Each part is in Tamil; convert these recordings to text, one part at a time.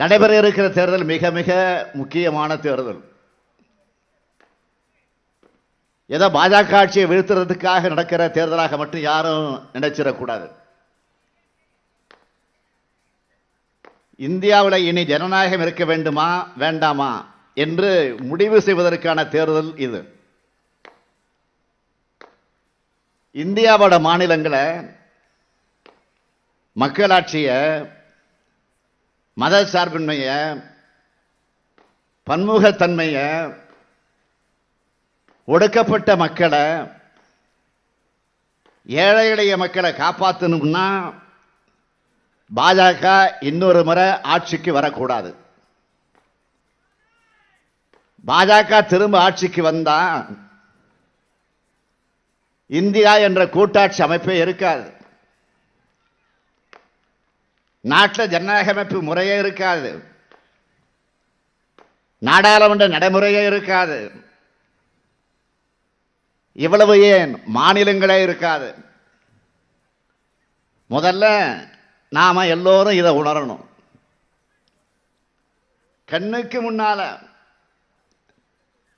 நடைபெற இருக்கிற தேர்தல் மிக மிக முக்கியமான தேர்தல். ஏதோ பாஜக ஆட்சியை வீழ்த்துறதுக்காக நடக்கிற தேர்தலாக மட்டும் யாரும் நினைச்சிடக்கூடாது. இந்தியாவில் இனி ஜனநாயகம் இருக்க வேண்டுமா வேண்டாமா என்று முடிவு செய்வதற்கான தேர்தல் இது. இந்தியாவோட மாநிலங்களை மக்களாட்சியை மத சார்பின்மையை பன்முகத்தன்மையை ஒடுக்கப்பட்ட மக்களை ஏழை எளிய மக்களை காப்பாற்றணும்னா பாஜக இன்னொரு முறை ஆட்சிக்கு வரக்கூடாது. பாஜக திரும்ப ஆட்சிக்கு வந்தா இந்தியா என்ற கூட்டாட்சி அமைப்பே இருக்காது. நாட்டில் ஜனநாயக அமைப்பு முறையே இருக்காது. நாடாளுமன்ற நடைமுறையே இருக்காது. இவ்வளவு ஏன் மாநிலங்களே இருக்காது. முதல்ல நாம் எல்லோரும் இதை உணரணும். கண்ணுக்கு முன்னால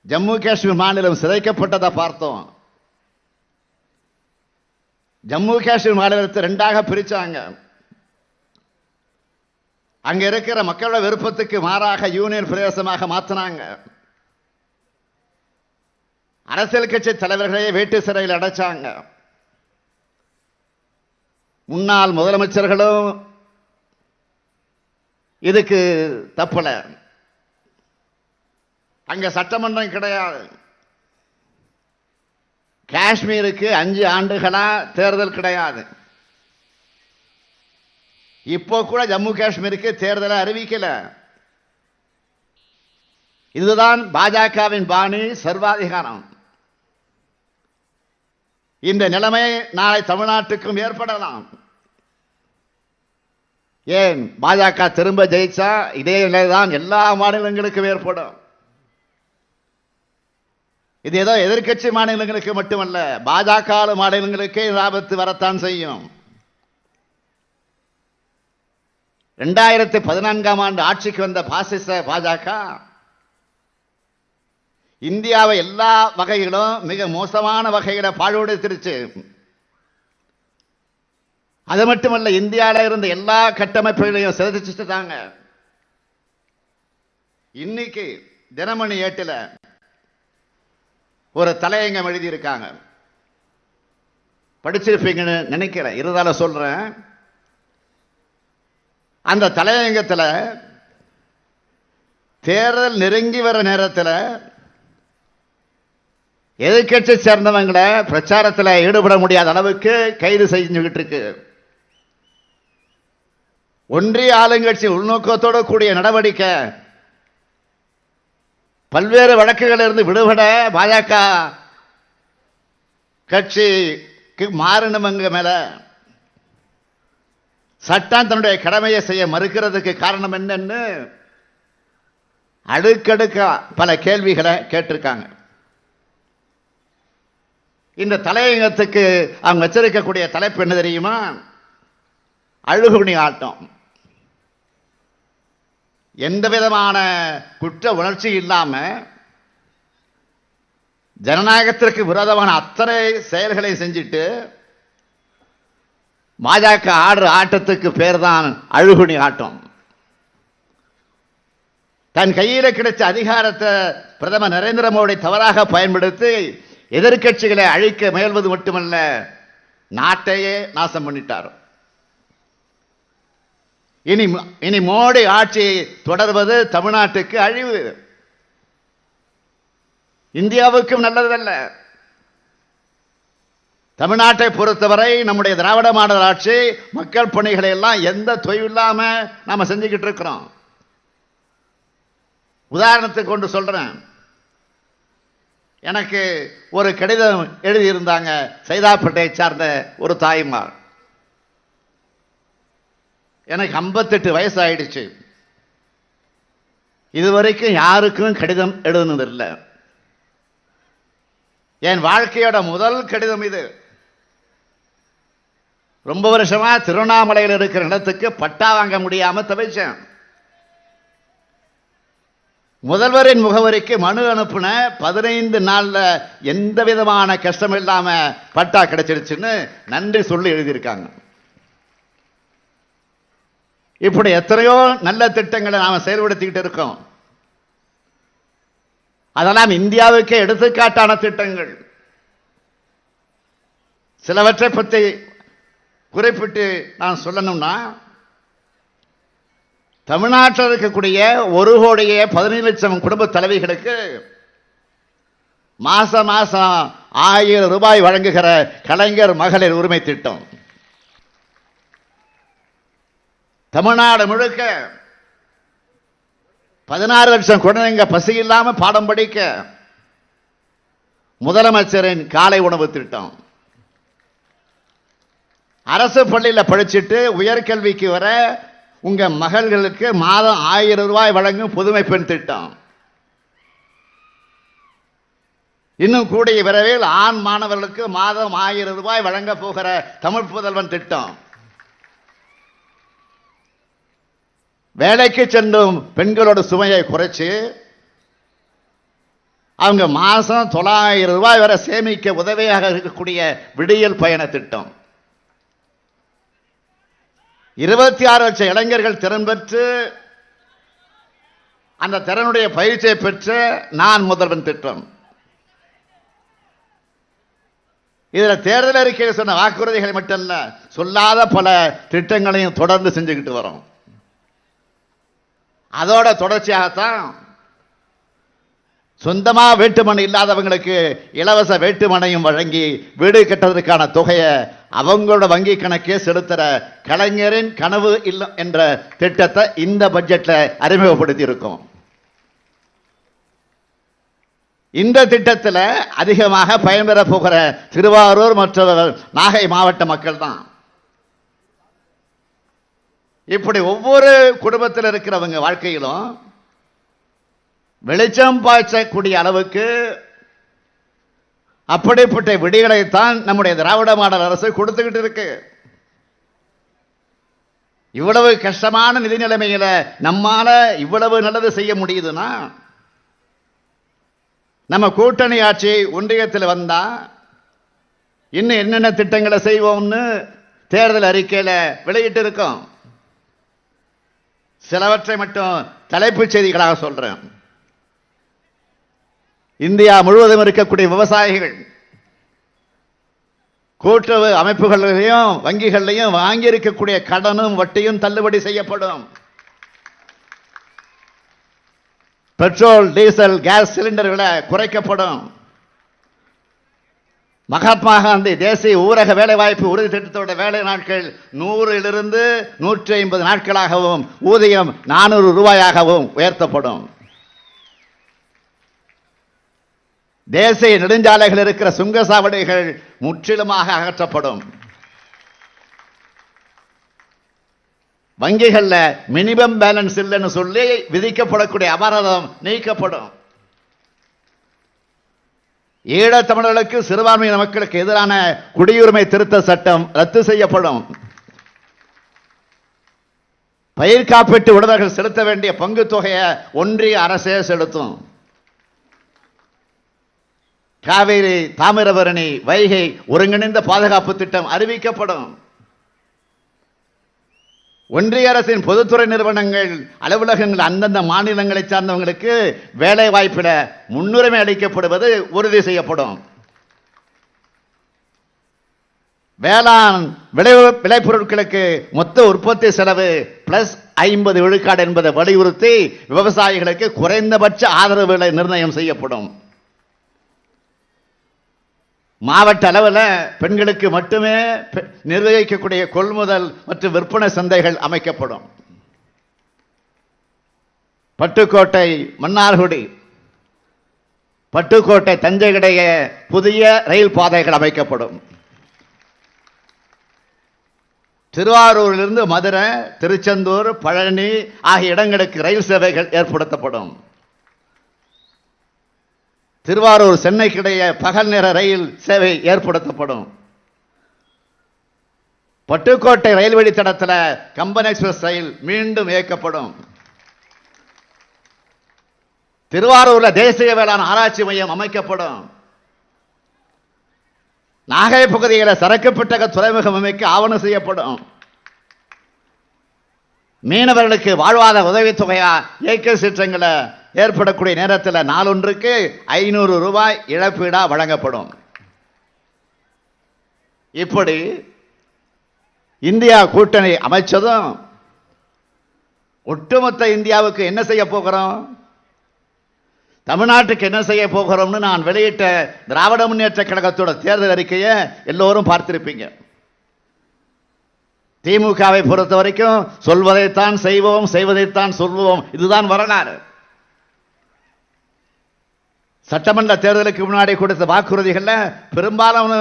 ஜம்மு காஷ்மீர் மாநிலம் சிதைக்கப்பட்டதை பார்த்தோம். ஜம்மு காஷ்மீர் மாநிலத்தை ரெண்டாக பிரித்தாங்க அங்க இருக்கிற மக்களோட விருப்பத்துக்கு மாறாக யூனியன் பிரதேசமாக மாத்தினாங்க. அரசியல் கட்சி தலைவர்களையே வீட்டு சிறையில் அடைச்சாங்க. முன்னாள் முதலமைச்சர்களும் இதுக்கு தப்பல. அங்க சட்டமன்றம் கிடையாது. காஷ்மீருக்கு அஞ்சு ஆண்டுகளா தேர்தல் கிடையாது. இப்போ கூட ஜம்மு காஷ்மீருக்கு தேர்தலை அறிவிக்கல. இதுதான் பாஜகவின் பாணி சர்வாதிகாரம். இந்த நிலைமை நாளை தமிழ்நாட்டுக்கும் ஏற்படலாம். ஏன் பாஜக திரும்ப ஜெயிச்சா இதே நிலைதான் எல்லா மாநிலங்களுக்கும் ஏற்படும். இது ஏதோ எதிர்க்கட்சி மாநிலங்களுக்கு மட்டுமல்ல பாஜக மாநிலங்களுக்கே ஆபத்து வரத்தான் செய்யும். ரெண்டாயிரத்தி பதினான்காம் ஆண்டு ஆட்சிக்கு வந்த பாசிச பாஜக இந்தியாவை எல்லா வகையிலும் மிக மோசமான வகையில பாழ்வடைத்திருச்சு அது மட்டுமல்ல இந்தியாவில் இருந்த எல்லா கட்டமைப்புகளையும் சிதைச்சிட்டாங்க. இன்னைக்கு தினமணி ஏட்டில் ஒரு தலையங்கம் எழுதியிருக்காங்க. படிச்சிருப்பீங்கன்னு நினைக்கிறேன். இருந்தாலும் சொல்றேன். அந்த தலையங்கத்தில் தேர்தல் நெருங்கி வர நேரத்தில் எதிர்கட்சி சேர்ந்தவங்களை பிரச்சாரத்தில் ஈடுபட முடியாத அளவுக்கு கைது செஞ்சுக்கிட்டு இருக்கு. ஒன்றிய ஆளுங்கட்சி உள்நோக்கத்தோடு கூடிய நடவடிக்கை பல்வேறு வழக்குகளிலிருந்து விடுபட பாஜக கட்சிக்கு மாறணுமங்க மேலே சட்டம் தன்னுடைய கடமையை செய்ய மறுக்கிறதுக்கு காரணம் என்னன்னு அடுக்கடுக்க பல கேள்விகளை கேட்டிருக்காங்க. இந்த தலையங்கத்துக்கு அவங்க வச்சிருக்கக்கூடிய தலைப்பு என்ன தெரியுமா? அழுகுணி ஆட்டம். எந்த விதமான குற்ற உணர்ச்சி இல்லாம ஜனநாயகத்திற்கு விரோதமான அத்தனை செயல்களை செஞ்சுட்டு பாஜக ஆடுற ஆட்டத்துக்கு பேர் தான் அழுகுணி ஆட்டம். தன் கையில் கிடைச்ச அதிகாரத்தை பிரதமர் நரேந்திர மோடி தவறாக பயன்படுத்தி எதிர்கட்சிகளை அழிக்க முயல்வது மட்டுமல்ல நாட்டையே நாசம் பண்ணிட்டார். இனி இனி மோடி ஆட்சி தொடர்வது தமிழ்நாட்டுக்கு அழிவு. இந்தியாவுக்கும் நல்லதல்ல. தமிழ்நாட்டை பொறுத்தவரை நம்முடைய திராவிட மாடல் ஆட்சி மக்கள் பணிகளை எல்லாம் எந்த தொய்வு இல்லாமல் நாம் செஞ்சுக்கிட்டு இருக்கிறோம். உதாரணத்துக்கு கொண்டு சொல்கிறேன் எனக்கு ஒரு கடிதம் எழுதியிருந்தாங்க சைதாப்பேட்டையை சார்ந்த ஒரு தாய்மார். எனக்கு ஐம்பத்தெட்டு வயசு ஆயிடுச்சு இதுவரைக்கும் யாருக்கும் கடிதம் எழுதுனதில்லை. என் வாழ்க்கையோட முதல் கடிதம் இது. ரொம்ப வருஷமா திருவண்ணாமலையில் இருக்கிற இடத்துக்கு பட்டா வாங்க முடியாம தவிச்சேன். முதல்வரின் முகவரிக்கு மனு அனுப்புன பதினைந்து நாளில் எந்த விதமான கஷ்டம் இல்லாமல் பட்டா கிடைச்சிருச்சுன்னு நன்றி சொல்லி எழுதியிருக்காங்க. இப்படி எத்தனையோ நல்ல திட்டங்களை நாம் செயல்படுத்திக்கிட்டு இருக்கோம். அதெல்லாம் இந்தியாவுக்கே எடுத்துக்காட்டான திட்டங்கள். சிலவற்றை பற்றி குறிப்பிட்டு நான் சொல்லணும்னா தமிழ்நாட்டில் இருக்கக்கூடிய ஒரு கோடியே பதினேழு லட்சம் குடும்ப தலைவிகளுக்கு மாசம் மாசம் ஆயிரம் ரூபாய் வழங்குகிற கலைஞர் மகளிர் உரிமை திட்டம். தமிழ்நாடு முழுக்க பதினாறு லட்சம் குழந்தைங்க பசி இல்லாமல் பாடம் படிக்க முதலமைச்சரின் காலை உணவு திட்டம். அரசு பள்ளியில் படிச்சுட்டு உயர்கல்விக்கு வர உங்கள் மகள்களுக்கு மாதம் ஆயிரம் ரூபாய் வழங்கும் புதுமை பெண் திட்டம். இன்னும் கூடிய விரைவில் ஆண் மாணவர்களுக்கு மாதம் ஆயிரம் ரூபாய் வழங்க போகிற தமிழ் புதல்வன் திட்டம். வேலைக்கு சென்றும் பெண்களோட சுமையை குறைச்சு அவங்க மாதம் தொள்ளாயிரம் ரூபாய் வரை சேமிக்க உதவியாக இருக்கக்கூடிய விடியல் பயண திட்டம். இருபத்தி ஆறு லட்சம் இளைஞர்கள் திறன் பெற்று அந்த திறனுடைய பயிற்சியை பெற்று நான் முதல்வன் திட்டம். இதில் தேர்தல் அறிக்கையில் சொன்ன வாக்குறுதிகளை மட்டும் இல்லை சொல்லாத பல திட்டங்களையும் தொடர்ந்து செஞ்சுக்கிட்டு வரோம். அதோட தொடர்ச்சியாகத்தான் சொந்தமாக வேட்டுமனை இல்லாதவங்களுக்கு இலவச வேட்டுமனையும் வழங்கி வீடு கட்டுவதற்கான தொகையை அவங்களோட வங்கி கணக்கே செலுத்துற கலைஞரின் கனவு இல்லம் என்ற திட்டத்தை இந்த பட்ஜெட்ல அறிமுகப்படுத்தி இருக்கோம் இந்த திட்டத்தில் அதிகமாக பயன்பெற போகிற திருவாரூர் மற்றவர்கள் நாகை மாவட்ட மக்கள் தான். இப்படி ஒவ்வொரு குடும்பத்தில் இருக்கிறவங்க வாழ்க்கையிலும் வெளிச்சம் பாய்ச்சக்கூடிய அளவுக்கு அப்படிப்பட்ட விடிகளைத்தான் நம்முடைய திராவிட மாடல் அரசு கொடுத்துக்கிட்டு இருக்கு. இவ்வளவு கஷ்டமான நிதி நிலைமையில நம்மால இவ்வளவு நல்லது செய்ய முடியுதுன்னா நம்ம கூட்டணி ஆட்சி ஒன்றியத்தில் வந்தா இன்னும் என்னென்ன திட்டங்களை செய்வோம்னு தேர்தல் அறிக்கையில வெளியிட்டு இருக்கோம். சிலவற்றை மட்டும் தலைப்புச் செய்திகளாக சொல்றேன். இந்தியா முழுவதும் இருக்கக்கூடிய விவசாயிகள் கூட்டுறவு அமைப்புகளிலையும் வங்கிகள்லையும் வாங்கி இருக்கக்கூடிய கடனும் வட்டியும் தள்ளுபடி செய்யப்படும். பெட்ரோல் டீசல் கேஸ் சிலிண்டர் விலை குறைக்கப்படும். மகாத்மா காந்தி தேசிய ஊரக வேலைவாய்ப்பு உறுதி திட்டத்தோட வேலை நாட்கள் நூறிலிருந்து நூற்றி ஐம்பது நாட்களாகவும் ஊதியம் நானூறு ரூபாயாகவும் உயர்த்தப்படும். தேசிய நெடுஞ்சாலைகள் இருக்கிற சுங்கசாவடிகள் முற்றிலுமாக அகற்றப்படும். வங்கிகளில் மினிமம் பேலன்ஸ் இல்லைன்னு சொல்லி விதிக்கப்படக்கூடிய அபராதம் நீக்கப்படும். ஈழத்தமிழர்களுக்கு சிறுபான்மையின மக்களுக்கு எதிரான குடியுரிமை திருத்த சட்டம் ரத்து செய்யப்படும். பயிர் காப்பீட்டு உடனர்கள் செலுத்த வேண்டிய பங்கு தொகையை ஒன்றிய அரசே செலுத்தும். காவேரி தாமிரபரணி வைகை ஒருங்கிணைந்த பாதுகாப்பு திட்டம் அறிவிக்கப்படும். ஒன்றிய அரசின் பொதுத்துறை நிறுவனங்கள் அலுவலகங்கள் அந்தந்த மாநிலங்களை சார்ந்தவங்களுக்கு வேலை வாய்ப்பிட முன்னுரிமை அளிக்கப்படுவது உறுதி செய்யப்படும். வேளாண் விளை விளைபொருட்களுக்கு மொத்த உற்பத்தி செலவு பிளஸ் ஐம்பது விழுக்காடு என்பதை வலியுறுத்தி விவசாயிகளுக்கு குறைந்தபட்ச ஆதரவு விலை நிர்ணயம் செய்யப்படும். மாவட்ட அளவில் பெண்களுக்கு மட்டுமே பெ- நிர்வகிக்கக்கூடிய கொள்முதல் மற்றும் விற்பனை சந்தைகள் அமைக்கப்படும். பட்டுக்கோட்டை மன்னார்குடி பட்டுக்கோட்டை தஞ்சை இடையே புதிய ரயில் பாதைகள் அமைக்கப்படும். திருவாரூரிலிருந்து மதுரை திருச்செந்தூர் பழனி ஆகிய இடங்களுக்கு ரயில் சேவைகள் ஏற்படுத்தப்படும். திருவாரூர் சென்னைக்கிடையே பகல் நேர ரயில் சேவை ஏற்படுத்தப்படும். பட்டுக்கோட்டை ரயில் வழித்தடத்தில் கம்பன் எக்ஸ்பிரஸ் ரயில் மீண்டும் இயக்கப்படும். திருவாரூரில் தேசிய வேளாண் ஆராய்ச்சி மையம் அமைக்கப்படும். நாகை பகுதியில் சரக்கு பெட்டக துறைமுகம் அமைக்க ஆவணம் செய்யப்படும். மீனவர்களுக்கு வாழ்வாத உதவித்தொகையா இயக்க சீற்றங்களை ஏற்படக்கூடிய நேரத்தில் நாளொன்றுக்கு ஐநூறு ரூபாய் இழப்பீடாக வழங்கப்படும். இப்படி இந்தியா கூட்டணி அமைச்சதும் ஒட்டுமொத்த இந்தியாவுக்கு என்ன செய்ய போகிறோம்? தமிழ்நாட்டுக்கு என்ன செய்ய போகிறோம்னு நான் வெளியிட்ட திராவிட முன்னேற்ற கழகத்தோட தேர்தல் அறிக்கையை எல்லோரும் பார்த்திருப்பீங்க. திமுகவை பொறுத்த வரைக்கும் சொல்வதைத்தான் செய்வோம் செய்வதைத்தான் சொல்வோம். இதுதான் வரலாறு. சட்டமன்ற தேர்தலுக்கு முன்னாடி கொடுத்த வாக்குறுதிகளில் பெரும்பாலான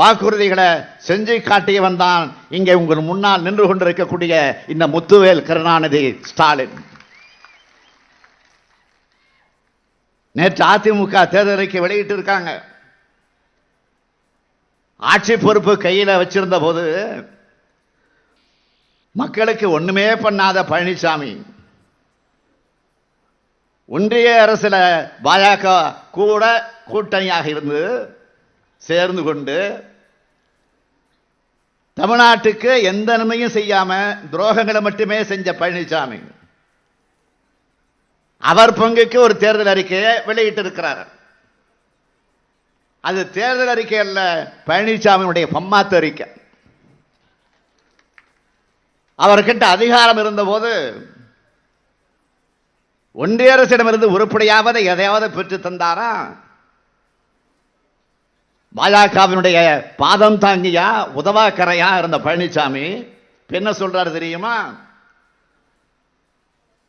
வாக்குறுதிகளை செஞ்சு காட்டியவன் தான் இங்கே உங்கள் முன்னால் நின்று கொண்டிருக்கக்கூடிய இந்த முத்துவேல் கருணாநிதி ஸ்டாலின். நேற்று அதிமுக தேர்தலுக்கு வெளியிட்டு இருக்காங்க ஆட்சி பொறுப்பு கையில் வச்சிருந்த போது மக்களுக்கு ஒன்றுமே பண்ணாத பழனிசாமி. ஒன்றிய அரசில் பாஜக கூட கூட்டணியாக இருந்து சேர்ந்து கொண்டு தமிழ்நாட்டுக்கு எந்த நன்மையும் செய்யாம துரோகங்களை மட்டுமே செஞ்ச பழனிசாமி அவர் பங்குக்கு ஒரு தேர்தல் அறிக்கையை வெளியிட்டு இருக்கிறார் அது தேர்தல் அறிக்கை அல்ல பழனிசாமியுடைய பம்மாத்து அறிக்கை. அவர்கிட்ட அதிகாரம் இருந்தபோது ஒன்றிய அரசிடமிருந்து உருப்படியாவது எதையாவது பெற்று தந்தாரா? பாஜகவினுடைய பாதம் தாங்கியா உதவாக்கரையா இருந்த பழனிசாமி என்ன சொல்றாரு தெரியுமா?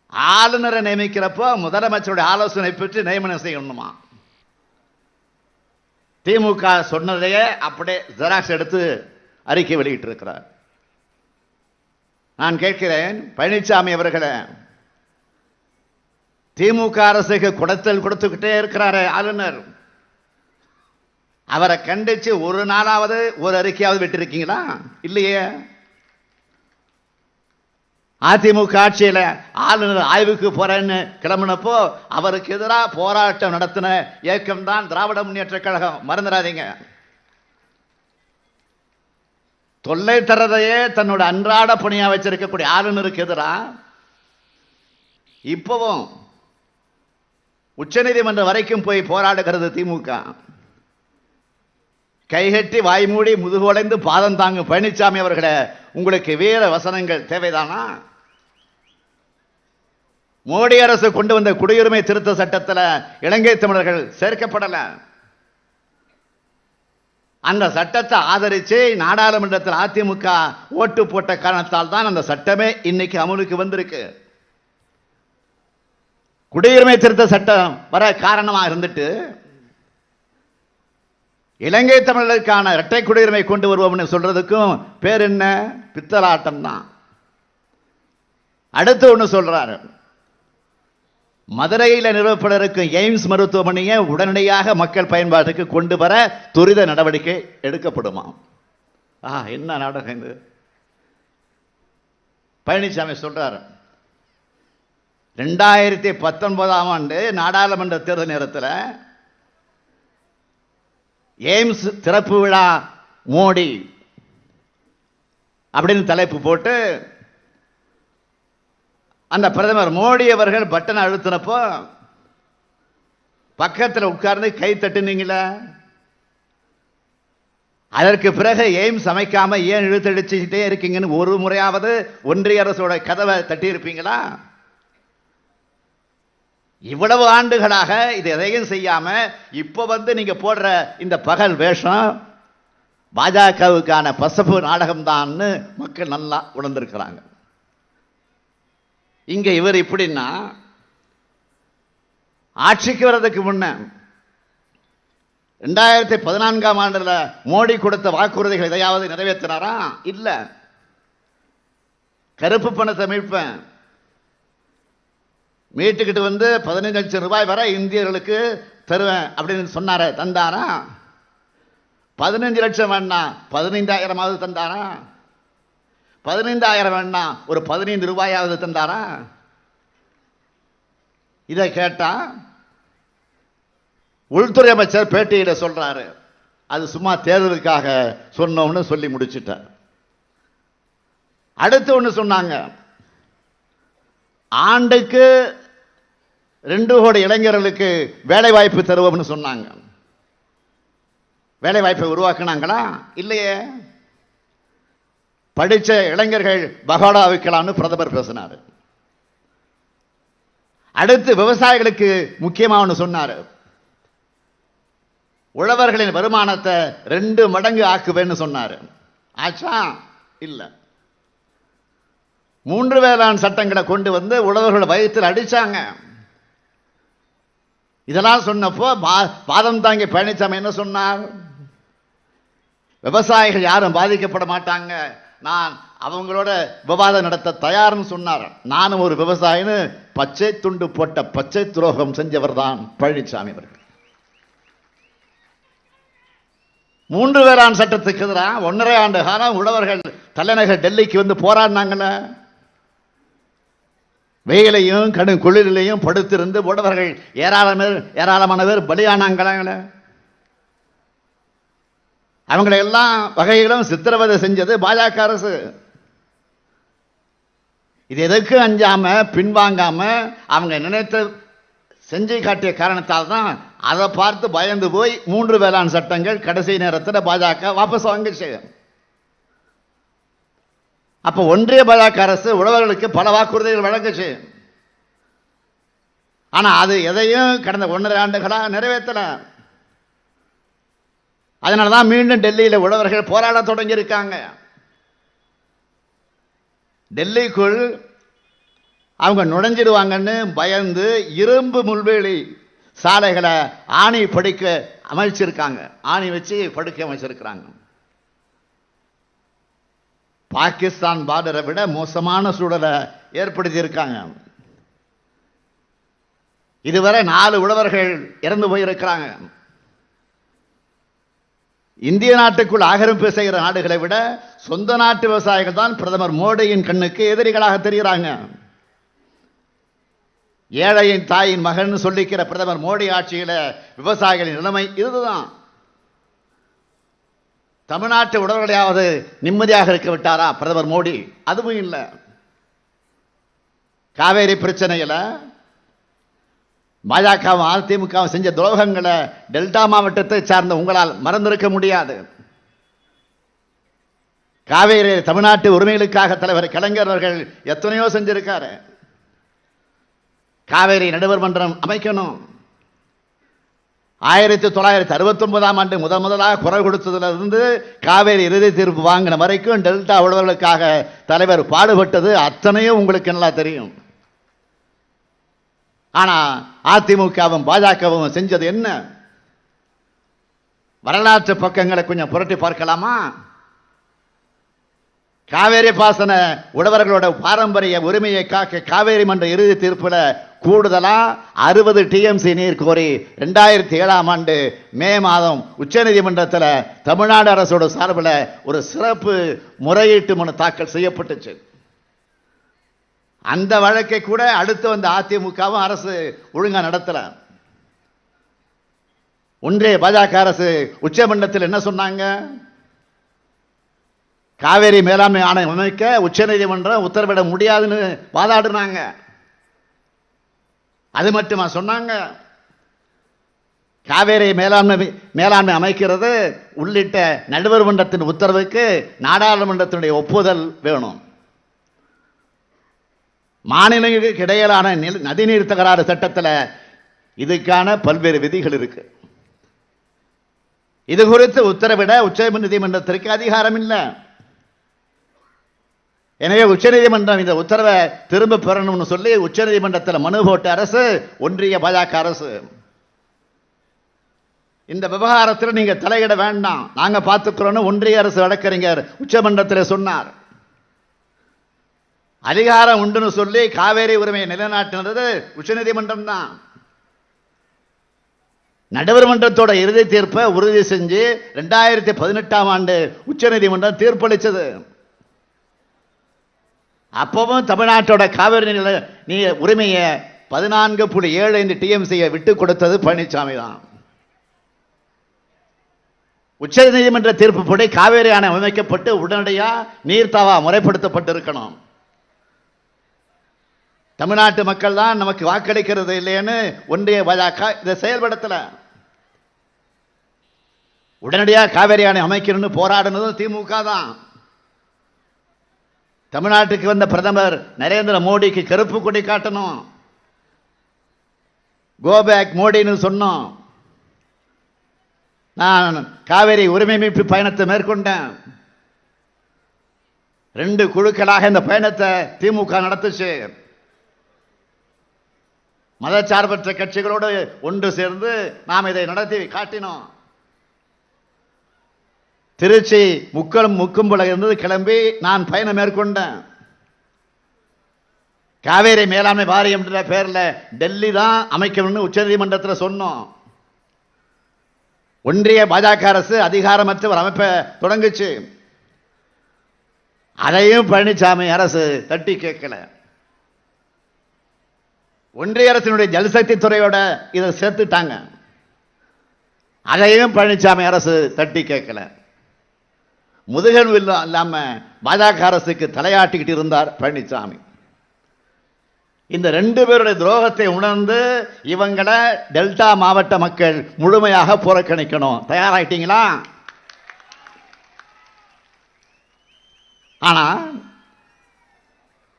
ஆளுநரை நியமிக்கிறப்போ முதலமைச்சருடைய ஆலோசனை பெற்று நியமனம் செய்யணுமா? திமுக சொன்னதையே அப்படியே ஜெராக்ஸ் எடுத்து அறிக்கை வெளியிட்டிருக்கிறார். நான் கேட்கிறேன் பழனிசாமி அவர்களை திமுக அரசுக்கு குடத்தல் கொடுத்துக்கிட்டே இருக்கிறாரு ஆளுநர் அவரை கண்டிச்சு ஒரு நாளாவது ஒரு அறிக்கையாவது விட்டிருக்கீங்களா? இல்லையே. அதிமுக ஆட்சியில் ஆளுநர் ஆய்வுக்கு போறேன்னு கிளம்பினப்போ அவருக்கு எதிராக போராட்டம் நடத்தின இயக்கம் தான் திராவிட முன்னேற்ற கழகம். மறந்துடாதீங்க. தொல்லை தரதையே தன்னோட அன்றாட பணியாக வச்சிருக்கக்கூடிய ஆளுநருக்கு எதிராக இப்பவும் உச்சநீதிமன்றம் வரைக்கும் போய் போராடுகிறது திமுக. கைகட்டி வாய்மூடி முதுகுடைந்து பாதம் தாங்கும் பழனிசாமி அவர்களே உங்களுக்கு வீர வசனங்கள் தேவைதானா? மோடி அரசு கொண்டு வந்த குடியுரிமை திருத்த சட்டத்தில் இலங்கை தமிழர்கள் சேர்க்கப்படலை. அந்த சட்டத்தை ஆதரிச்சு நாடாளுமன்றத்தில் அதிமுக ஓட்டு போட்ட காரணத்தால் தான் அந்த சட்டமே இன்னைக்கு அமலுக்கு வந்திருக்கு. குடியுரிமை திருத்த சட்டம் வர காரணமாக இருந்துட்டு இலங்கை தமிழருக்கான இரட்டை குடியுரிமை கொண்டு வருவோம்னு சொல்றதுக்கும் பேர் என்ன? பித்தலாட்டம் தான். அடுத்து ஒன்று சொல்றாரு. மதுரையில் நிறுவப்பட இருக்கும் எய்ம்ஸ் மருத்துவமனையை உடனடியாக மக்கள் பயன்பாட்டுக்கு கொண்டு வர துரித நடவடிக்கை எடுக்கப்படுமா? ஆ என்ன நாடகம் இது? பழனிசாமி சொல்றாரு. ரெண்டாயிரத்தி பத்தொன்பதாம் ஆண்டு நாடாளுமன்ற தேர்தல் நேரத்தில் எய்ம்ஸ் திறப்பு விழா மோடி அப்படின்னு தலைப்பு போட்டு அந்த பிரதமர் மோடி அவர்கள் பட்டனை அழுத்தினப்போ பக்கத்தில் உட்கார்ந்து கை தட்டுனீங்களா? அதற்கு பிறகு எய்ம்ஸ் அமைக்காம ஏன் இழுத்தடிச்சுட்டே இருக்கீங்கன்னு ஒரு முறையாவது ஒன்றிய அரசோட கதவை தட்டியிருப்பீங்களா? இவ்வளவு ஆண்டுகளாக இது எதையும் செய்யாமல் இப்போ வந்து நீங்கள் போடுற இந்த பகல் வேஷம் பாஜகவுக்கான பசப்பு நாடகம்தான்னு மக்கள் நல்லா உணர்ந்திருக்கிறாங்க. இங்கே இவர் இப்படின்னா ஆட்சிக்கு வர்றதுக்கு முன்ன ரெண்டாயிரத்தி பதினான்காம் ஆண்டுல மோடி கொடுத்த வாக்குறுதிகள் எதையாவது நிறைவேற்றினாரா? இல்லை. கருப்பு பணத்தை மீட்பேன். மீட்டுக்கிட்டு வந்து பதினஞ்சு லட்சம் ரூபாய் வரை இந்தியர்களுக்கு தருவேன் அப்படின்னு சொன்னார தந்தாரா? பதினஞ்சு லட்சம் வேணாம் பதினைந்தாயிரமாவது தந்தாரா? பதினைந்தாயிரம் வேணாம் ஒரு பதினைந்து ரூபாயாவது தந்தாரா? இதை கேட்டா உள்துறை அமைச்சர் பேட்டியில சொல்றாரு. அது சும்மா தேர்தலுக்காக சொன்னோம்னு சொல்லி முடிச்சிட்டார். அடுத்து ஒன்று சொன்னாங்க. ஆண்டுக்கு ரெண்டு கோடி இளைஞர்களுக்கு வேலை வாய்ப்பு தருவோம்னு சொன்னாங்க. வேலை வாய்ப்பை உருவாக்குனாங்களா? இல்லையே. படிச்ச இளைஞர்கள் பகோடா வைக்கலாம்னு பிரதமர் பேசினார். அடுத்து விவசாயிகளுக்கு முக்கியமா ஒன்று சொன்னார். உழவர்களின் வருமானத்தை ரெண்டு மடங்கு ஆக்குவேன்னு சொன்னார். ஆச்சா? இல்ல. மூன்று வேளாண் சட்டங்களை கொண்டு வந்து உழவர்கள் வயிற்றில் அடிச்சாங்க. இதெல்லாம் சொன்னப்போ பா- பாதம் தாங்கி பழனிசாமி என்ன சொன்னார்? விவசாயிகள் யாரும் பாதிக்கப்பட மாட்டாங்க. நான் அவங்களோட விவாதம் நடத்த தயார்னு சொன்னார். நானும் ஒரு விவசாயின்னு பச்சை துண்டு போட்ட பச்சை துரோகம் செஞ்சவர் தான் பழனிசாமி அவர்கள். மூன்று வேளாண் சட்டத்துக்கு எதிராக ஒன்றரை ஆண்டு காலம் உழவர்கள் தலைநகர் டெல்லிக்கு வந்து போராடினாங்கல்ல வெயிலையும் கடும் குளிரிலையும் படுத்திருந்து உடவர்கள் ஏராளமே ஏராளமான பேர் பலியானாங்களே அவங்களை எல்லாம் வகையிலும் சித்திரவதை செஞ்சது பாஜக அரசு. இது எதற்கு அஞ்சாம பின்வாங்காம அவங்க நினைத்த செஞ்சு காட்டிய காரணத்தால் தான் அதை பார்த்து பயந்து போய் மூன்று வேளாண் சட்டங்கள் கடைசி நேரத்தில் பாஜக வாபஸ் வாங்கிச்சு. அப்ப ஒன்றிய பாஜக அரசு உழவர்களுக்கு பல வாக்குறுதிகள் வழங்குச்சு. ஆனா அது எதையும் கடந்த ஒன்றரை ஆண்டுகளா நிறைவேற்றல. அதனால தான் மீண்டும் டெல்லியில் உழவர்கள் போராட தொடங்கி இருக்காங்க டெல்லிக்குள் அவங்க நுழைஞ்சிடுவாங்கன்னு பயந்து இரும்பு முள்வேலி சாலைகளை ஆணி படுக்க அமைச்சிருக்காங்க. ஆணி வச்சு படுக்க அமைச்சிருக்கிறாங்க. பாகிஸ்தான் பார்டரை விட மோசமான சூழலை ஏற்படுத்தியிருக்காங்க. இதுவரை நாலு உழவர்கள் இறந்து போயிருக்கிறாங்க. இந்திய நாட்டுக்குள் ஆக்கிரமிப்பு செய்கிற நாடுகளை விட சொந்த நாட்டு விவசாயிகள் தான் பிரதமர் மோடியின் கண்ணுக்கு எதிரிகளாக தெரிகிறாங்க. ஏழையின் தாயின் மகன் சொல்லிக்கிற பிரதமர் மோடி ஆட்சியில விவசாயிகளின் நிலைமை இதுதான். தமிழ்நாட்டு உடல்களையாவது நிம்மதியாக இருக்க விட்டாரா பிரதமர் மோடி? அதுவும் இல்லை. காவேரி பிரச்சனையில் பாஜகவும் அதிமுகவும் செஞ்ச துரோகங்களை டெல்டா மாவட்டத்தை சார்ந்த உங்களால் மறந்திருக்க முடியாது. காவேரி தமிழ்நாட்டு உரிமைகளுக்காக தலைவர் கலைஞர் அவர்கள் எத்தனையோ செஞ்சிருக்காரு. காவேரி நடுவர் மன்றம் அமைக்கணும். ஆயிரத்தி தொள்ளாயிரத்தி அறுபத்தொன்பதாம் ஆண்டு முதல் முதலாக குரல் கொடுத்ததுலேருந்து காவேரி இறுதி தீர்ப்பு வாங்கின வரைக்கும் டெல்டா உழவர்களுக்காக தலைவர் பாடுபட்டது அத்தனையும் உங்களுக்கு நல்லா தெரியும். ஆனால் அதிமுகவும் பாஜகவும் செஞ்சது என்ன? வரலாற்று பக்கங்களை கொஞ்சம் புரட்டி பார்க்கலாமா? காவேரி பாசன உழவர்களோட பாரம்பரிய உரிமையை காக்க காவேரி மன்ற இறுதி தீர்ப்பில் கூடுதலாக அறுபது டிஎம்சி நீர் கோரி ரெண்டாயிரத்தி ஏழாம் ஆண்டு மே மாதம் உச்சநீதிமன்றத்தில் தமிழ்நாடு அரசோட சார்பில் ஒரு சிறப்பு முறையீட்டு மனு தாக்கல் செய்யப்பட்டுச்சு. அந்த வழக்கை கூட அடுத்து வந்த அதிமுகவும் அரசு ஒழுங்காக நடத்தல. ஒன்றே பாஜக அரசு உச்சமன்றத்தில் என்ன சொன்னாங்க? காவேரி மேலாண்மை ஆணையம் அமைக்க உச்சநீதிமன்றம் உத்தரவிட முடியாதுன்னு வாதாடுனாங்க. அது மட்டுமா சொன்னாங்க. காவேரி மேலாண்மை மேலாண்மை அமைக்கிறது உள்ளிட்ட நடுவர் மன்றத்தின் உத்தரவுக்கு நாடாளுமன்றத்தினுடைய ஒப்புதல் வேணும். மாநிலங்களுக்கு இடையிலான நதிநீர் தகராறு சட்டத்தில் இதுக்கான பல்வேறு விதிகள் இருக்கு. இது குறித்து உத்தரவிட உச்ச நீதிமன்றத்திற்கு அதிகாரம் இல்லை எனவே உச்சநீதிமன்றம் இந்த உத்தரவை திரும்ப பெறணும்னு சொல்லி உச்சநீதிமன்றத்தில் மனு போட்ட அரசு ஒன்றிய பாஜக அரசு. இந்த விவகாரத்தில் நீங்கள் தலையிட வேண்டாம். நாங்கள் பார்த்துக்கிறோன்னு ஒன்றிய அரசு வழக்கறிஞர் உச்சமன்றத்தில் சொன்னார். அதிகாரம் உண்டுன்னு சொல்லி காவேரி உரிமையை நிலைநாட்டினது உச்சநீதிமன்றம் தான். நடுவர் மன்றத்தோட இறுதி தீர்ப்பை உறுதி செஞ்சு ரெண்டாயிரத்தி பதினெட்டாம் ஆண்டு உச்சநீதிமன்றம் தீர்ப்பளிச்சது அப்பவும் தமிழ்நாட்டோட காவிரி நில நீ உரிமையை பதினான்கு புள்ளி ஏழு ஐந்து டிஎம்சியை விட்டு கொடுத்தது பழனிசாமி தான். உச்ச நீதிமன்ற தீர்ப்புப்படி காவேரி அணை அமைக்கப்பட்டு உடனடியாக நீர்த்தாவா முறைப்படுத்தப்பட்டிருக்கணும். தமிழ்நாட்டு மக்கள் தான் நமக்கு வாக்களிக்கிறது இல்லைன்னு ஒன்றிய பாஜக இதை செயல்படுத்தல. உடனடியாக காவேரி அணை அமைக்கணும்னு போராடினதும் திமுக தான். தமிழ்நாட்டுக்கு வந்த பிரதமர் நரேந்திர மோடிக்கு கருப்பு கொடி காட்டணும். கோபேக் மோடின்னு சொன்னோம். நான் காவேரி உரிமை மீட்பு பயணத்தை மேற்கொண்டேன். ரெண்டு குழுக்களாக இந்த பயணத்தை திமுக நடத்துச்சு. மதச்சார்பற்ற கட்சிகளோடு ஒன்று சேர்ந்து நாம் இதை நடத்தி காட்டினோம். திருச்சி முக்களும் முக்கும்புல இருந்து கிளம்பி நான் பயணம் மேற்கொண்டேன். காவேரி மேலாண்மை வாரியம் பேரில் டெல்லி தான் அமைக்கணும்னு உச்சநீதிமன்றத்தில் சொன்னோம். ஒன்றிய பாஜக அரசு அதிகாரமற்ற ஒரு அமைப்பை தொடங்குச்சு. அதையும் பழனிசாமி அரசு தட்டி கேட்கல. ஒன்றிய அரசினுடைய ஜல்சக்தி துறையோட இதை சேர்த்துட்டாங்க. அதையும் பழனிசாமி அரசு தட்டி கேட்கல. முதுகன் இல்லாமல் பாஜக அரசுக்கு தலையாட்டிக்கிட்டு இருந்தார் பழனிசாமி இந்த ரெண்டு பேருடைய துரோகத்தை உணர்ந்து இவங்களை டெல்டா மாவட்ட மக்கள் முழுமையாக புறக்கணிக்கணும். தயாராகிட்டீங்களா ஆனா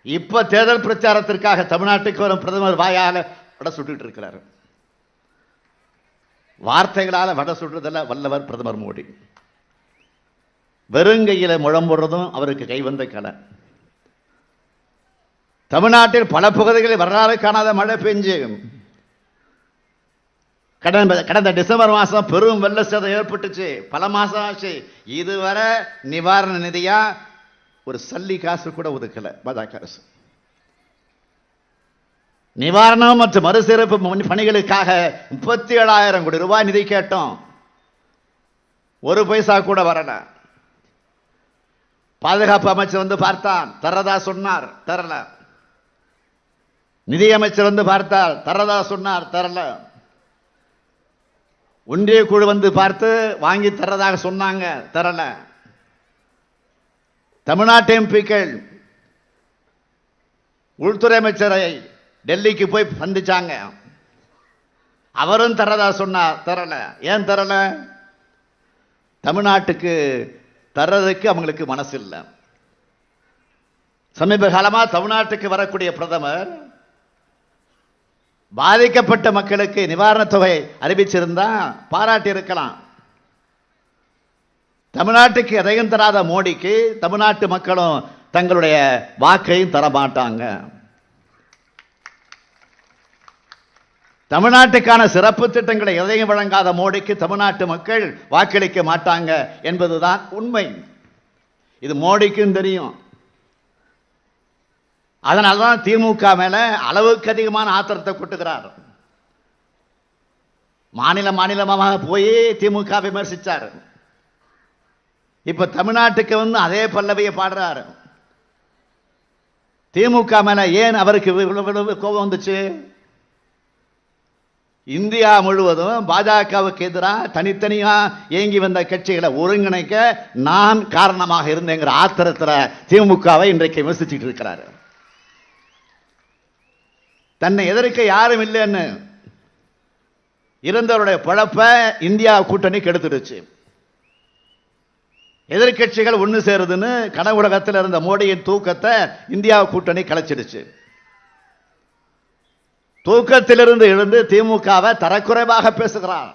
இப்ப தேர்தல் பிரச்சாரத்திற்காக தமிழ்நாட்டுக்கு வரும் பிரதமர் வாயால வட சுட்டுக்கிட்டு இருக்கிறார். வார்த்தைகளால் வட சுடுறதில் வல்லவர் பிரதமர் மோடி. வெறுங்கையில முழம்புறதும் அவருக்கு கைவந்த கலை. தமிழ்நாட்டில் பல பகுதிகளில் வரலாறு காணாத மழை பெஞ்சு. கடந்த கடந்த டிசம்பர் மாதம் பெரும் வெள்ள சேதம் ஏற்பட்டுச்சு. பல மாதம் ஆச்சு. இதுவரை நிவாரண நிதியாக ஒரு சல்லி காசு கூட ஒதுக்கலை பாஜக அரசு. நிவாரணம் மற்றும் மறுசீரமைப்பு பணிகளுக்காக முப்பத்தி ஏழாயிரம் கோடி ரூபாய் நிதி கேட்டோம். ஒரு பைசா கூட வரலை. பாதுகாப்பு அமைச்சர் வந்து பார்த்தான் தரதா சொன்னார் தரல. நிதியமைச்சர் வந்து பார்த்தால் தரதா சொன்னார் தரல. ஒன்றிய குழு வந்து பார்த்து வாங்கி தரதாக சொன்னாங்க தரல. தமிழ்நாட்டு எம்பிக்கள் உள்துறை அமைச்சரை டெல்லிக்கு போய் சந்திச்சாங்க. அவரும் தரதா சொன்னார் தரல. ஏன் தரல? தமிழ்நாட்டுக்கு தர்றதுக்கு அவங்களுக்கு மனசு இல்லை சமீப காலமாக தமிழ்நாட்டுக்கு வரக்கூடிய பிரதமர் பாதிக்கப்பட்ட மக்களுக்கு நிவாரணத் தொகை அறிவிச்சிருந்தா பாராட்டி இருக்கலாம். தமிழ்நாட்டுக்கு எதையும் தராத மோடிக்கு தமிழ்நாட்டு மக்களும் தங்களுடைய வாக்கையும் தரமாட்டாங்க. தமிழ்நாட்டுக்கான சிறப்பு திட்டங்களை எதையும் வழங்காத மோடிக்கு தமிழ்நாட்டு மக்கள் வாக்களிக்க மாட்டாங்க என்பதுதான் உண்மை. இது மோடிக்கும் தெரியும். அதனால்தான் திமுக மேல அளவுக்கு அதிகமான ஆத்திரத்தை கொட்டுகிறார். மாநில மாநிலமாக போய் திமுக விமர்சித்தார் இப்ப தமிழ்நாட்டுக்கு வந்து அதே பல்லவியை பாடுறாரு. திமுக மேல ஏன் அவருக்கு இவ்வளவு இவ்வளவு கோபம் வந்துச்சு? இந்தியா முழுவதும் பாஜகவுக்கு எதிராக தனித்தனியாக இயங்கி வந்த கட்சிகளை ஒருங்கிணைக்க நான் காரணமாக இருந்தேங்கிற ஆத்திரத்தில் திமுகவை இன்றைக்கு விமர்சிச்சுட்டு இருக்கிறாரு. தன்னை எதிர்க்க யாரும் இல்லைன்னு இருந்தவருடைய பழப்பை இந்தியா கூட்டணி கெடுத்துடுச்சு எதிர்க்கட்சிகள் ஒன்று சேருதுன்னு கனவுலகத்தில் இருந்த மோடியின் தூக்கத்தை இந்தியா கூட்டணி கலைச்சிடுச்சு. தூக்கத்திலிருந்து எழுந்து திமுகவை தரக்குறைவாக பேசுகிறார்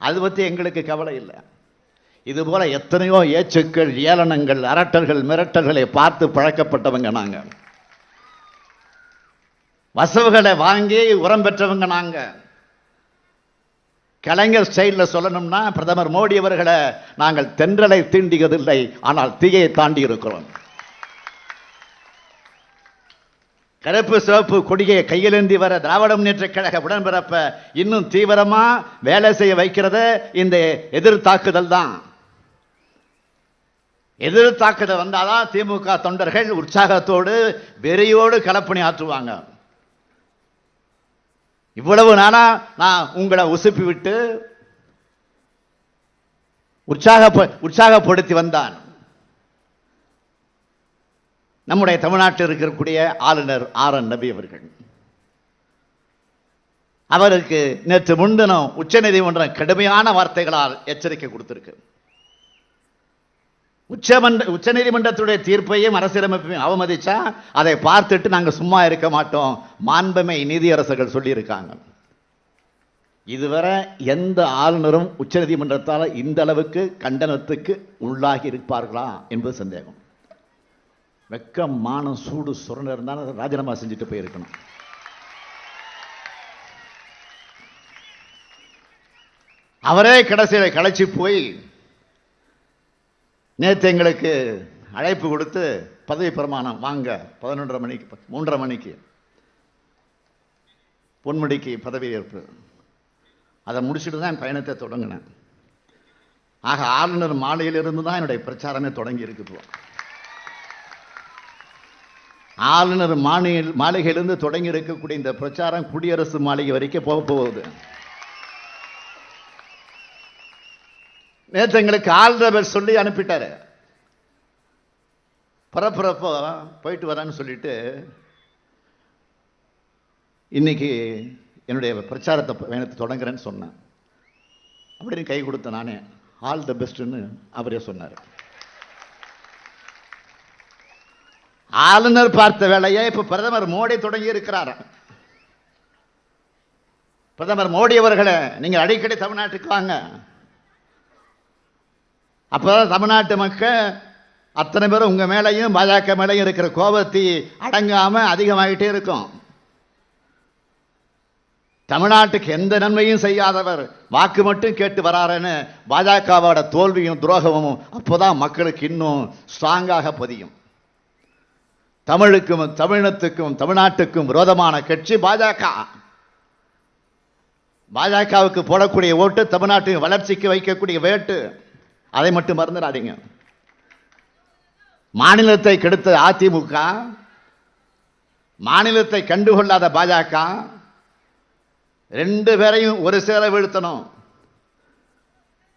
அது பற்றி எங்களுக்கு கவலை இல்லை. இதுபோல் எத்தனையோ ஏச்சுக்கள் ஏளனங்கள் அரட்டல்கள் மிரட்டல்களை பார்த்து பழக்கப்பட்டவங்க நாங்கள் வசவுகளை வாங்கி உரம் பெற்றவங்க நாங்கள் கலைஞர் ஸ்டைலில் சொல்லணும்னா பிரதமர் மோடி அவர்களை நாங்கள் தென்றலை தீண்டியதில்லை ஆனால் தீயை தாண்டி இருக்கிறோம். கருப்பு சிவப்பு கொடியை கையிலேந்தி வர திராவிட முன்னேற்ற கழக உடன்பிறப்ப இன்னும் தீவிரமா வேலை செய்ய வைக்கிறது இந்த எதிர் தாக்குதல் தான். எதிர் தாக்குதல் வந்தாதான் திமுக தொண்டர்கள் உற்சாகத்தோடு வெறியோடு கலப்பணி ஆற்றுவாங்க. இவ்வளவு நானா நான் உங்களை உசுப்பி விட்டு உற்சாக உற்சாகப்படுத்தி வந்தான். நம்முடைய தமிழ்நாட்டில் இருக்கக்கூடிய ஆளுநர் ஆர் என் நபி அவர்கள். அவருக்கு நேற்று முன்தினம் உச்சநீதிமன்றம் கடுமையான வார்த்தைகளால் எச்சரிக்கை கொடுத்திருக்கு. உச்சமன்ற உச்சநீதிமன்றத்துடைய தீர்ப்பையும் அரசியலமைப்பையும் அவமதிச்சா அதை பார்த்துட்டு நாங்கள் சும்மா இருக்க மாட்டோம் மாண்பமை நீதியரசர்கள் சொல்லியிருக்காங்க. இதுவரை எந்த ஆளுநரும் உச்சநீதிமன்றத்தால் இந்த அளவுக்கு கண்டனத்துக்கு உள்ளாகி இருப்பார்களா என்பது சந்தேகம். வெக்கம் மானம் சூடு சுரணம் இருந்தாலும் ராஜினாமா செஞ்சுட்டு போயிருக்கணும். அவரே கடைசியில் களைச்சி போய் நேற்று எங்களுக்கு அழைப்பு கொடுத்து பதவி பிரமாணம் வாங்க பதினொன்றரை மணிக்கு மூன்றரை மணிக்கு பொன்முடிக்கு பதவி ஏற்பு. அதை முடிச்சுட்டு தான் என் பயணத்தை தொடங்கினேன். ஆக ஆளுநர் மாலையிலிருந்து தான் என்னுடைய பிரச்சாரமே தொடங்கி இருக்குது ஆளுநர் மாநில மாளிகையிலிருந்து தொடங்கி இருக்கக்கூடிய இந்த பிரச்சாரம் குடியரசு மாளிகை வரைக்கும் போக போகுது. நேற்று எங்களுக்கு ஆளுநர் சொல்லி அனுப்பிட்டாரு. பரப்புறப்போ போயிட்டு வரேன்னு சொல்லிட்டு இன்னைக்கு என்னுடைய பிரச்சாரத்தை பயணத்தை தொடங்குறேன்னு சொன்னேன். அப்படின்னு கை கொடுத்த நானே. ஆல் த பெஸ்ட்டுன்னு அவரே சொன்னார். ஆளுநர் பார்த்த வேலையை இப்ப பிரதமர் மோடி தொடங்கி இருக்கிறார். பிரதமர் மோடி அவர்களே நீங்கள் அடிக்கடி தமிழ்நாட்டுக்கு வாங்க. அப்பதான் தமிழ்நாட்டு மக்கள் அத்தனை பேரும் உங்க மேலையும் பாஜக மேலையும் இருக்கிற கோபத்தை அடங்காம அதிகமாகிட்டே இருக்கும். தமிழ்நாட்டுக்கு எந்த நன்மையும் செய்யாதவர் வாக்கு மட்டும் கேட்டு வராருன்னு பாஜகவோட தோல்வியும் துரோகமும் அப்போதான் மக்களுக்கு இன்னும் ஸ்ட்ராங்காக பதியும். தமிழுக்கும் தமிழினத்துக்கும் தமிழ்நாட்டுக்கும் விரோதமான கட்சி பாஜக. பாஜகவுக்கு போடக்கூடிய ஓட்டு தமிழ்நாட்டின் வளர்ச்சிக்கு வைக்கக்கூடிய வேட்டு. அதை மட்டும் மறந்துடாதீங்க. மாநிலத்தை கெடுத்த அதிமுக மாநிலத்தை கண்டுகொள்ளாத பாஜக ரெண்டு பேரையும் ஒரு சேர வீழ்த்தணும்.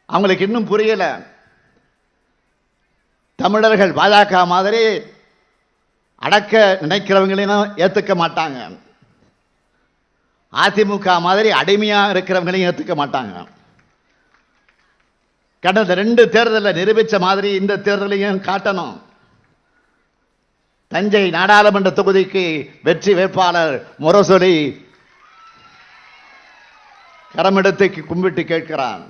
அவங்களுக்கு இன்னும் புரியல. தமிழர்கள் பாஜக மாதிரி அடக்க நினைக்கிறவங்களையும் ஏற்றுக்க மாட்டாங்க. அதிமுக மாதிரி அடிமையாக இருக்கிறவங்களையும் ஏற்றுக்க மாட்டாங்க. கடந்த ரெண்டு தேர்தலில் நிரூபிச்ச மாதிரி இந்த தேர்தலையும் காட்டணும். தஞ்சை நாடாளுமன்ற தொகுதிக்கு வெற்றி வேட்பாளர் முரசொலி கரமிடத்துக்கு கும்பிட்டு கேட்கிறான்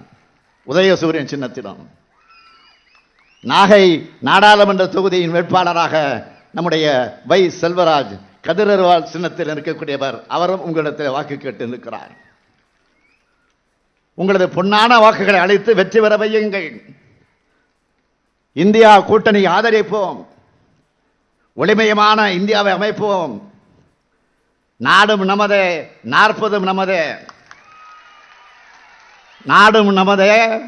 உதயசூரியன் சின்னத்திடம் நாகை நாடாளுமன்ற தொகுதியின் வேட்பாளராக நம்முடைய வை செல்வராஜ் கதிரர்வால் சின்னத்தில் இருக்கக்கூடியவர் அவரும் உங்களிடத்தில் வாக்கு கேட்டு நிற்கிறார். உங்களது பொன்னான வாக்குகளை அழைத்து வெற்றி பெற வையுங்கள். இந்தியா கூட்டணி ஆதரிப்போம். ஒளிமயமான இந்தியாவை அமைப்போம். நாடும் நமதே நாற்பதும் நமதே. நாடும் நமதே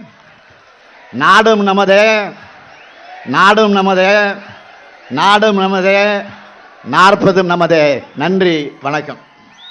நாடும் நமதே நாடும் நமதே. நாடும் நமதே நாற்பதும் நமதே. நன்றி வணக்கம்.